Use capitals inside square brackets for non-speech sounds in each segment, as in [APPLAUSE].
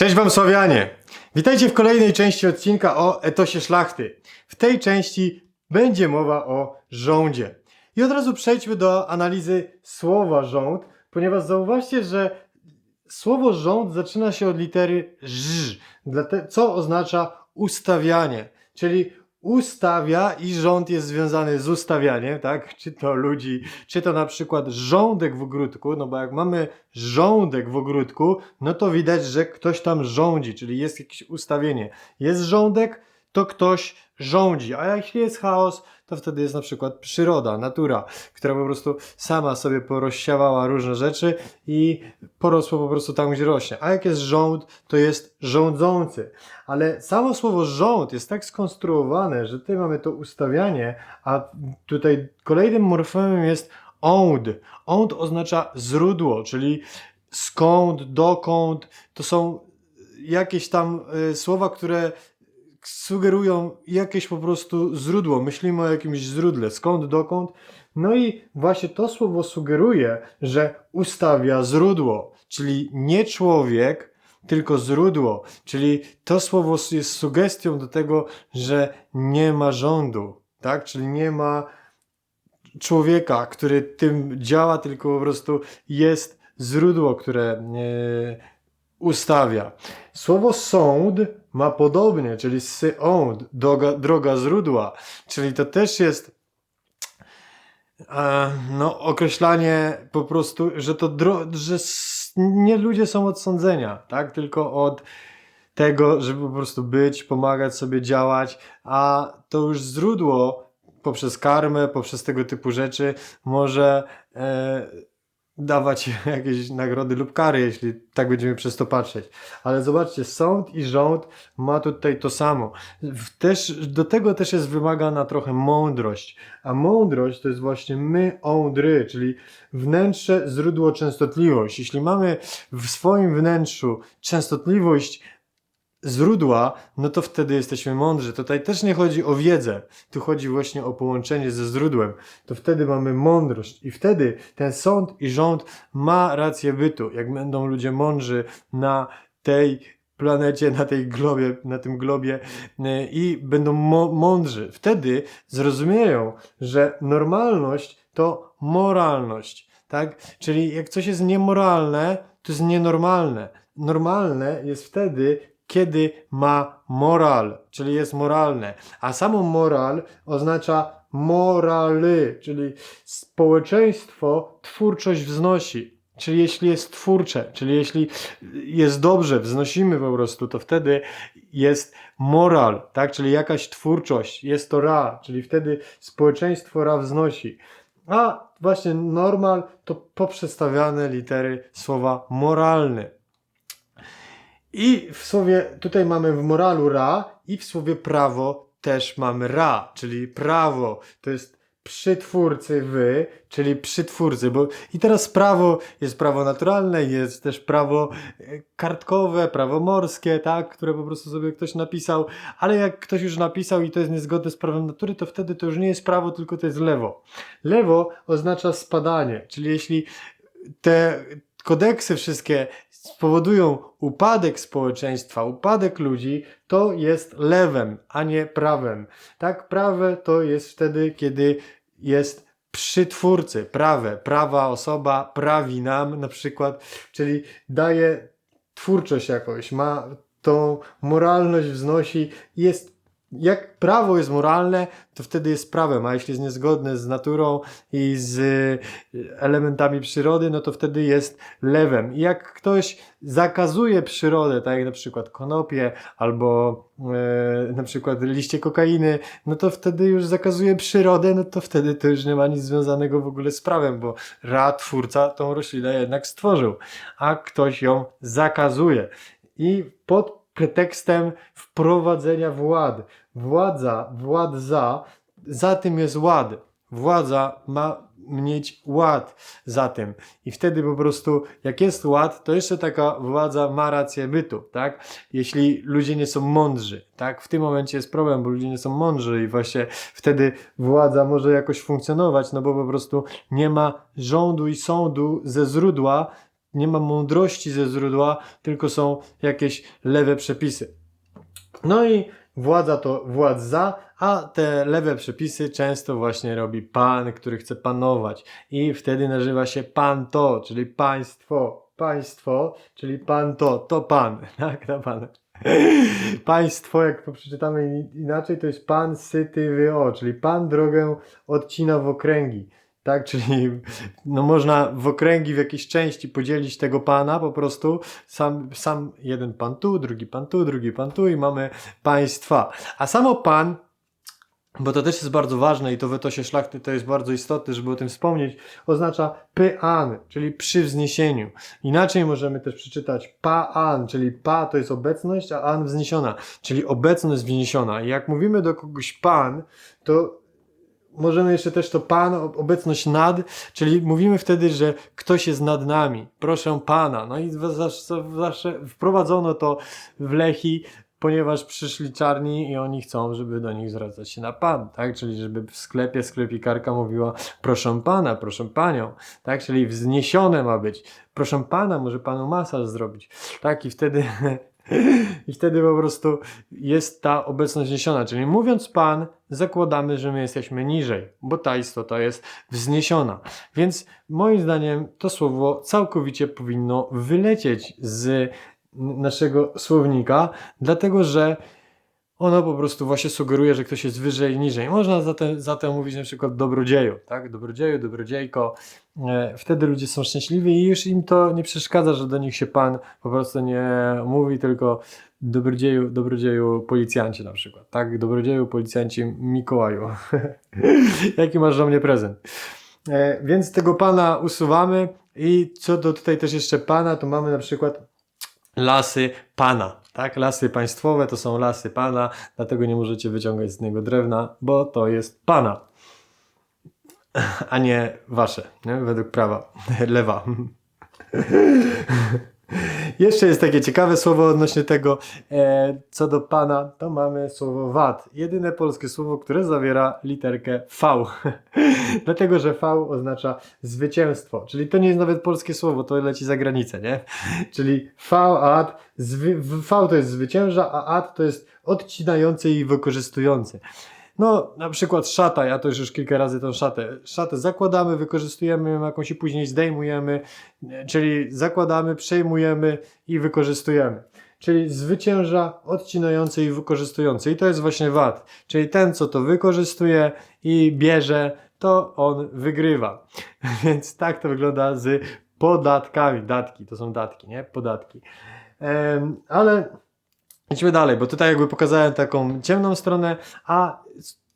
Cześć Wam Słowianie! Witajcie w kolejnej części odcinka o etosie szlachty. W tej części będzie mowa o rządzie. I od razu przejdźmy do analizy słowa rząd, ponieważ zauważcie, że słowo rząd zaczyna się od litery ż, co oznacza ustawianie, czyli ustawia i rząd jest związany z ustawianiem, tak? Czy to ludzi, czy to na przykład rządek w ogródku, no bo jak mamy rządek w ogródku, no to widać, że ktoś tam rządzi, czyli jest jakieś ustawienie. Jest rządek, to ktoś rządzi, a jeśli jest chaos, to wtedy jest na przykład przyroda, natura, która po prostu sama sobie porozsiawała różne rzeczy i porosło po prostu tam, gdzie rośnie. A jak jest rząd, to jest rządzący. Ale samo słowo rząd jest tak skonstruowane, że tutaj mamy to ustawianie, a tutaj kolejnym morfemem jest ąd. Ąd oznacza źródło, czyli skąd, dokąd. To są jakieś tam y, słowa, które sugerują jakieś po prostu źródło. Myślimy o jakimś źródle, skąd, dokąd. No i właśnie to słowo sugeruje, że ustawia źródło, czyli nie człowiek, tylko źródło. Czyli to słowo jest sugestią do tego, że nie ma rządu, tak? Czyli nie ma człowieka, który tym działa, tylko po prostu jest źródło, które e, ustawia. Słowo sąd ma podobnie, czyli sąd, droga, droga źródła, czyli to też jest e, no, określanie po prostu, że to dro, że nie ludzie są od sądzenia, tak? Tylko od tego, żeby po prostu być, pomagać sobie działać, a to już źródło poprzez karmę, poprzez tego typu rzeczy może e, dawać [LAUGHS] jakieś nagrody lub kary, jeśli tak będziemy przez to patrzeć. Ale zobaczcie, sąd i rząd ma tutaj to samo. Też, do tego też jest wymagana trochę mądrość. A mądrość to jest właśnie my, ądry, czyli wnętrze, źródło, częstotliwość. Jeśli mamy w swoim wnętrzu częstotliwość źródła, no to wtedy jesteśmy mądrzy. Tutaj też nie chodzi o wiedzę, tu chodzi właśnie o połączenie ze źródłem. To wtedy mamy mądrość i wtedy ten sąd i rząd ma rację bytu. Jak będą ludzie mądrzy na tej planecie, na tej globie, na tym globie yy, i będą mądrzy, wtedy zrozumieją, że normalność to moralność, tak? Czyli jak coś jest niemoralne, to jest nienormalne. Normalne jest wtedy, kiedy ma moral, czyli jest moralne. A samo moral oznacza moraly, czyli społeczeństwo twórczość wznosi. Czyli jeśli jest twórcze, czyli jeśli jest dobrze, wznosimy po prostu, to wtedy jest moral, tak? Czyli jakaś twórczość, jest to ra, czyli wtedy społeczeństwo ra wznosi. A właśnie normal to poprzestawiane litery słowa moralny. I w słowie, tutaj mamy w moralu ra i w słowie prawo też mamy ra, czyli prawo. To jest przy twórcy wy, czyli przy twórcy, bo i teraz prawo jest prawo naturalne, jest też prawo e, kartkowe, prawo morskie, tak, które po prostu sobie ktoś napisał, ale jak ktoś już napisał i to jest niezgodne z prawem natury, to wtedy to już nie jest prawo, tylko to jest lewo. Lewo oznacza spadanie, czyli jeśli te kodeksy wszystkie spowodują upadek społeczeństwa, upadek ludzi, to jest lewem, a nie prawem. Tak, prawe to jest wtedy, kiedy jest przy twórcy, prawe, prawa osoba prawi nam na przykład, czyli daje twórczość jakąś, ma tą moralność wznosi, jest jak prawo jest moralne, to wtedy jest prawem, a jeśli jest niezgodne z naturą i z y, elementami przyrody, no to wtedy jest lewem. I jak ktoś zakazuje przyrodę, tak jak na przykład konopie albo e, na przykład liście kokainy, no to wtedy już zakazuje przyrodę, no to wtedy to już nie ma nic związanego w ogóle z prawem, bo Ra, twórca, tą roślinę jednak stworzył, a ktoś ją zakazuje. I pod pretekstem wprowadzenia wład. Władza, władza, za tym jest ład. Władza ma mieć ład za tym. I wtedy po prostu, jak jest ład, to jeszcze taka władza ma rację bytu, tak? Jeśli ludzie nie są mądrzy, tak? W tym momencie jest problem, bo ludzie nie są mądrzy i właśnie wtedy władza może jakoś funkcjonować, no bo po prostu nie ma rządu i sądu ze źródła, nie ma mądrości ze źródła, tylko są jakieś lewe przepisy. No i władza to władza, a te lewe przepisy często właśnie robi pan, który chce panować. I wtedy nazywa się pan to, czyli państwo. Państwo, czyli pan to, to pan, [LAUGHS] tak, to pan. Państwo, jak to przeczytamy in- inaczej, to jest pan syty wyo, czyli pan drogę odcina w okręgi. Tak, czyli no można w okręgi w jakiejś części podzielić tego pana po prostu. Sam, sam jeden pan tu, drugi pan tu, drugi pan tu i mamy państwa. A samo pan, bo to też jest bardzo ważne i to w etosie szlachty to jest bardzo istotne, żeby o tym wspomnieć, oznacza pyan, czyli przy wzniesieniu. Inaczej możemy też przeczytać paan, czyli pa to jest obecność, a an wzniesiona, czyli obecność wzniesiona. I jak mówimy do kogoś pan, to możemy jeszcze też to pan, ob- obecność nad, czyli mówimy wtedy, że ktoś jest nad nami. Proszę pana. No i zawsze wprowadzono to w Lechi, ponieważ przyszli czarni i oni chcą, żeby do nich zwracać się na pan, tak? Czyli żeby w sklepie sklepikarka mówiła proszę pana, proszę panią, tak? Czyli wzniesione ma być. Proszę pana, może panu masaż zrobić. Tak? I wtedy [LAUGHS] i wtedy po prostu jest ta obecność wzniesiona. Czyli mówiąc Pan, zakładamy, że my jesteśmy niżej, bo ta istota jest wzniesiona. Więc moim zdaniem to słowo całkowicie powinno wylecieć z naszego słownika, dlatego że ono po prostu właśnie sugeruje, że ktoś jest wyżej niżej. Można zatem, zatem mówić na przykład dobrodzieju, tak? Dobrodzieju, dobrodziejko. E, Wtedy ludzie są szczęśliwi i już im to nie przeszkadza, że do nich się pan po prostu nie mówi, tylko dobrodzieju, dobrodzieju policjanci na przykład, tak? Dobrodzieju policjanci Mikołaju. [LAUGHS] Jaki masz do mnie prezent? E, Więc tego pana usuwamy i co do tutaj też jeszcze pana, to mamy na przykład lasy pana, tak? Lasy państwowe to są lasy pana, dlatego nie możecie wyciągać z niego drewna, bo to jest pana, a nie wasze, nie? według prawa, lewa. Jeszcze jest takie ciekawe słowo odnośnie tego, e, co do pana, to mamy słowo wad. Jedyne polskie słowo, które zawiera literkę V. [LAUGHS] Dlatego, że V oznacza zwycięstwo. Czyli to nie jest nawet polskie słowo, to leci za granicę, nie? Czyli V, ad, zwy, V to jest zwycięża, a ad to jest odcinający i wykorzystujący. No, na przykład szata, ja to już, kilka razy tą szatę. Szatę zakładamy, wykorzystujemy ją jakąś i później zdejmujemy, czyli zakładamy, przejmujemy i wykorzystujemy. Czyli zwycięża, odcinający i wykorzystujący. I to jest właśnie wad. Czyli ten, co to wykorzystuje i bierze, to on wygrywa. [LAUGHS] Więc tak to wygląda z podatkami. Datki, to są datki, nie? Podatki. Ale idźmy dalej, bo tutaj jakby pokazałem taką ciemną stronę, a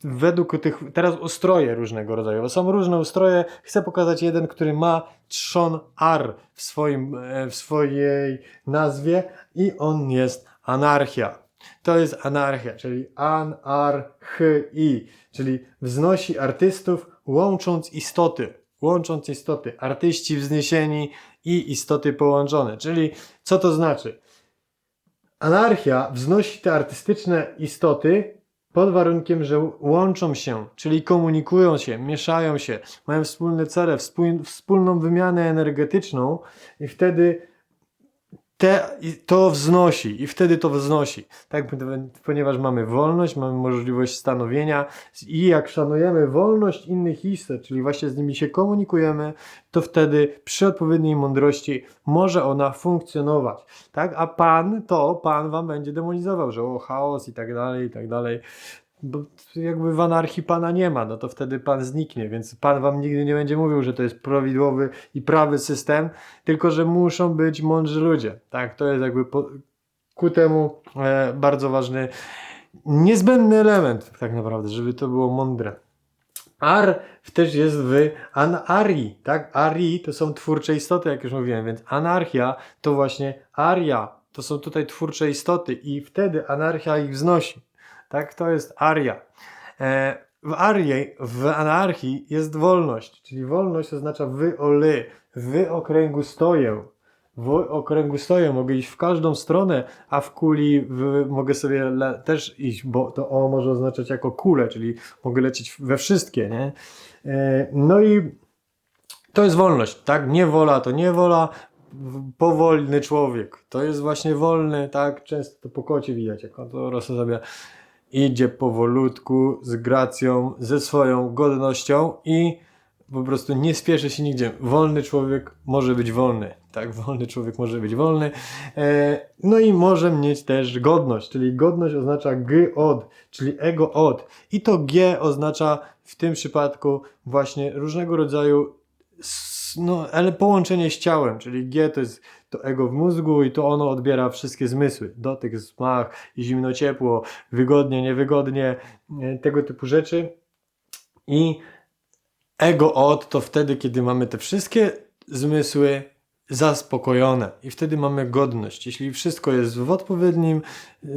według tych, teraz ustroje różnego rodzaju, bo są różne ustroje, chcę pokazać jeden, który ma trzon ar w, swoim, e, w swojej nazwie i on jest anarchia. To jest anarchia, czyli an-ar-ch-i, czyli wznosi artystów łącząc istoty. Łącząc istoty. Artyści wzniesieni i istoty połączone. Czyli co to znaczy? Anarchia wznosi te artystyczne istoty pod warunkiem, że łączą się, czyli komunikują się, mieszają się, mają wspólne cele, wspól- wspólną wymianę energetyczną i wtedy te, to wznosi i wtedy to wznosi. Tak, ponieważ mamy wolność, mamy możliwość stanowienia i jak szanujemy wolność innych istot, czyli właśnie z nimi się komunikujemy, to wtedy przy odpowiedniej mądrości może ona funkcjonować. Tak? A Pan to, Pan wam będzie demonizował, że o chaos i tak dalej, i tak dalej. Bo jakby w anarchii Pana nie ma, no to wtedy Pan zniknie, więc Pan wam nigdy nie będzie mówił, że to jest prawidłowy i prawy system, tylko że muszą być mądrzy ludzie. Tak, to jest jakby po, ku temu e, bardzo ważny, niezbędny element tak naprawdę, żeby to było mądre. Ar też jest w anarii, tak? Ari to są twórcze istoty, jak już mówiłem, więc anarchia to właśnie aria, to są tutaj twórcze istoty i wtedy anarchia ich wznosi, tak? To jest aria. E, w arii, w anarchii jest wolność, czyli wolność oznacza wy oly, w okręgu stoję. W okręgu stoję, mogę iść w każdą stronę, a w kuli w, mogę sobie też iść, bo to o może oznaczać jako kulę, czyli mogę lecieć we wszystkie, nie? E, No i to jest wolność, tak? Niewola to niewola, powolny człowiek. To jest właśnie wolny, tak? Często to po kocie widać, jak on to sobie idzie powolutku, z gracją, ze swoją godnością i po prostu nie spieszy się nigdzie. Wolny człowiek może być wolny, tak? [LAUGHS] Wolny człowiek może być wolny. E, no i może mieć też godność, czyli godność oznacza g od, czyli ego od. I to g oznacza w tym przypadku właśnie różnego rodzaju no, ale połączenie z ciałem, czyli G to jest to ego w mózgu i to ono odbiera wszystkie zmysły. Dotyk, smak, zimno, ciepło, wygodnie, niewygodnie, e, tego typu rzeczy. I ego od to wtedy, kiedy mamy te wszystkie zmysły zaspokojone i wtedy mamy godność. Jeśli wszystko jest w odpowiednim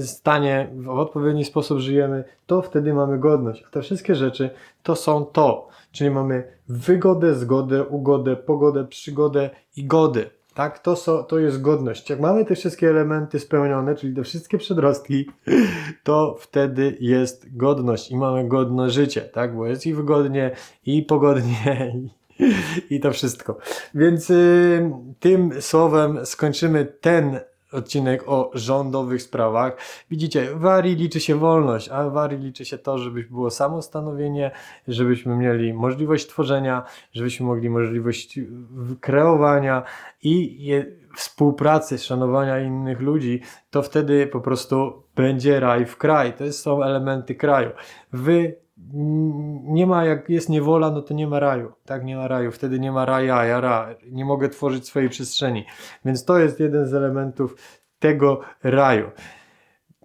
stanie, w odpowiedni sposób żyjemy, to wtedy mamy godność. A te wszystkie rzeczy to są to. Czyli mamy wygodę, zgodę, ugodę, pogodę, przygodę i godę. Tak, to, so, to jest godność. Jak mamy te wszystkie elementy spełnione, czyli te wszystkie przedrostki, [LAUGHS] to wtedy jest godność i mamy godne życie, tak? Bo jest i wygodnie, i pogodnie, [LAUGHS] [LAUGHS] i, to wszystko. Więc y, tym słowem skończymy ten odcinek o rządowych sprawach. Widzicie, w Arii liczy się wolność, a w Arii liczy się to, żeby było samostanowienie, żebyśmy mieli możliwość tworzenia, żebyśmy mogli możliwość y, kreowania i je, współpracy, szanowania innych ludzi, to wtedy po prostu będzie raj w kraj. To są elementy kraju. Wy nie ma, jak jest niewola, no to nie ma raju. Tak, nie ma raju. Wtedy nie ma raja, ja ra. Nie mogę tworzyć swojej przestrzeni. Więc to jest jeden z elementów tego raju.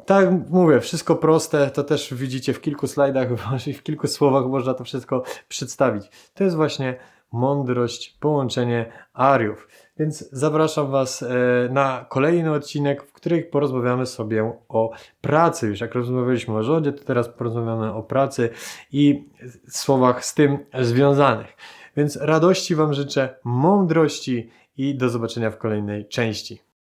Tak mówię, wszystko proste, to też widzicie w kilku slajdach, [LAUGHS] w kilku słowach można to wszystko przedstawić. To jest właśnie mądrość, połączenie ariów. Więc zapraszam Was e, na kolejny odcinek, w którym porozmawiamy sobie o pracy. Już jak rozmawialiśmy o rządzie, to teraz porozmawiamy o pracy i słowach z tym związanych. Więc radości Wam życzę, mądrości i do zobaczenia w kolejnej części.